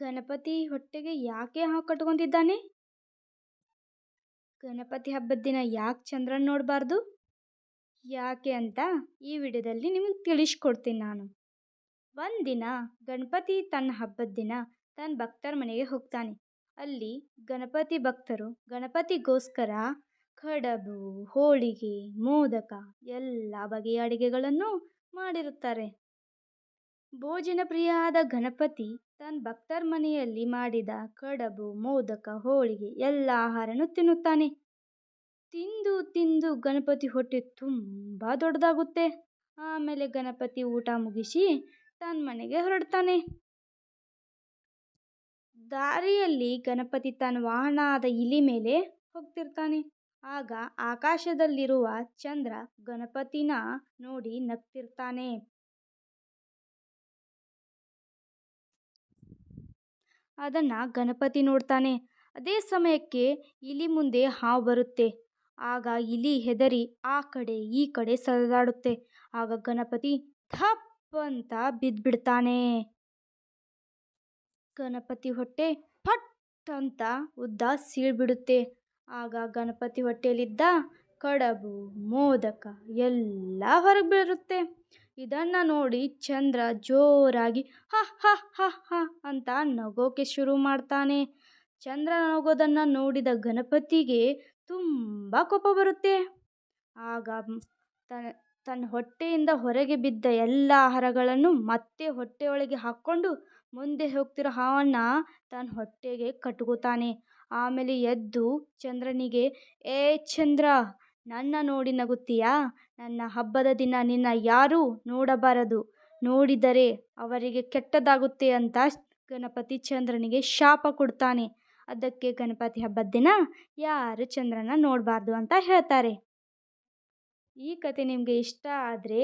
ಗಣಪತಿ ಹೊಟ್ಟೆಗೆ ಯಾಕೆ ಹಾವು ಕಟ್ಕೊತಿದ್ದಾನೆ ಗಣಪತಿ ಹಬ್ಬದ ದಿನ ಯಾಕೆ ಚಂದ್ರನ ನೋಡಬಾರ್ದು? ಯಾಕೆ ಅಂತ ಈ ವಿಡಿಯೋದಲ್ಲಿ ನಿಮಗೆ ತಿಳಿಸ್ಕೊಡ್ತೀನಿ ನಾನು. ಒಂದಿನ ಗಣಪತಿ ತನ್ನ ಹಬ್ಬದ ದಿನ ತನ್ನ ಭಕ್ತರ ಮನೆಗೆ ಹೋಗ್ತಾನೆ. ಅಲ್ಲಿ ಗಣಪತಿ ಭಕ್ತರು ಗಣಪತಿಗೋಸ್ಕರ ಕಡಬು, ಹೋಳಿಗೆ, ಮೋದಕ ಎಲ್ಲ ಬಗೆಯ ಅಡುಗೆಗಳನ್ನು ಮಾಡಿರುತ್ತಾರೆ. ಭೋಜನ ಪ್ರಿಯಾದ ಗಣಪತಿ ತನ್ನ ಭಕ್ತರ ಮನೆಯಲ್ಲಿ ಮಾಡಿದ ಕಡಬು, ಮೋದಕ, ಹೋಳಿಗೆ ಎಲ್ಲ ಆಹಾರನೂ ತಿನ್ನುತ್ತಾನೆ. ತಿಂದು ತಿಂದು ಗಣಪತಿ ಹೊಟ್ಟೆ ತುಂಬ ದೊಡ್ಡದಾಗುತ್ತೆ. ಆಮೇಲೆ ಗಣಪತಿ ಊಟ ಮುಗಿಸಿ ತನ್ನ ಮನೆಗೆ ಹೊರಡ್ತಾನೆ. ದಾರಿಯಲ್ಲಿ ಗಣಪತಿ ತನ್ನ ವಾಹನ ಆದ ಇಲಿ ಮೇಲೆ ಹೋಗ್ತಿರ್ತಾನೆ. ಆಗ ಆಕಾಶದಲ್ಲಿರುವ ಚಂದ್ರ ಗಣಪತಿನ ನೋಡಿ ನಗ್ತಿರ್ತಾನೆ. ಅದನ್ನು ಗಣಪತಿ ನೋಡ್ತಾನೆ. ಅದೇ ಸಮಯಕ್ಕೆ ಇಲಿ ಮುಂದೆ ಹಾವು ಬರುತ್ತೆ. ಆಗ ಇಲಿ ಹೆದರಿ ಆ ಕಡೆ ಈ ಕಡೆ ಸರಿದಾಡುತ್ತೆ. ಆಗ ಗಣಪತಿ ಥಪ್ ಅಂತ ಬಿದ್ದುಬಿಡ್ತಾನೆ ಗಣಪತಿ ಹೊಟ್ಟೆ ಫಟ್ ಅಂತ ಉದ್ದ ಸೀಳ್ಬಿಡುತ್ತೆ. ಆಗ ಗಣಪತಿ ಹೊಟ್ಟೆಯಲ್ಲಿದ್ದ ಕಡಬು, ಮೋದಕ ಎಲ್ಲ ಹೊರಗೆ ಬೀರುತ್ತೆ ಇದನ್ನು ನೋಡಿ ಚಂದ್ರ ಜೋರಾಗಿ ಹ ಹ ಹ ಹ ಅಂತ ನಗೋಕೆ ಶುರು ಮಾಡ್ತಾನೆ. ಚಂದ್ರ ನಗೋದನ್ನು ನೋಡಿದ ಗಣಪತಿಗೆ ತುಂಬ ಕೋಪ ಬರುತ್ತೆ. ಆಗ ತನ್ನ ತನ್ನ ಹೊಟ್ಟೆಯಿಂದ ಹೊರಗೆ ಬಿದ್ದ ಎಲ್ಲ ಆಹಾರಗಳನ್ನು ಮತ್ತೆ ಹೊಟ್ಟೆಯೊಳಗೆ ಹಾಕ್ಕೊಂಡು ಮುಂದೆ ಹೋಗ್ತಿರೋ ಹಾವನ್ನು ತನ್ನ ಹೊಟ್ಟೆಗೆ ಕಟ್ಕೋತಾನೆ. ಆಮೇಲೆ ಎದ್ದು ಚಂದ್ರನಿಗೆ, ಏ ಚಂದ್ರ ನನ್ನ ನೋಡಿ ನಗುತ್ತೀಯಾ? ನನ್ನ ಹಬ್ಬದ ದಿನ ನಿನ್ನ ಯಾರೂ ನೋಡಬಾರದು. ನೋಡಿದರೆ ಅವರಿಗೆ ಕೆಟ್ಟದಾಗುತ್ತೆ ಅಂತ ಗಣಪತಿ ಚಂದ್ರನಿಗೆ ಶಾಪ ಕೊಡ್ತಾನೆ. ಅದಕ್ಕೆ ಗಣಪತಿ ಹಬ್ಬದ ದಿನ ಯಾರು ಚಂದ್ರನ ನೋಡಬಾರ್ದು ಅಂತ ಹೇಳ್ತಾರೆ. ಈ ಕತೆ ನಿಮಗೆ ಇಷ್ಟ ಆದರೆ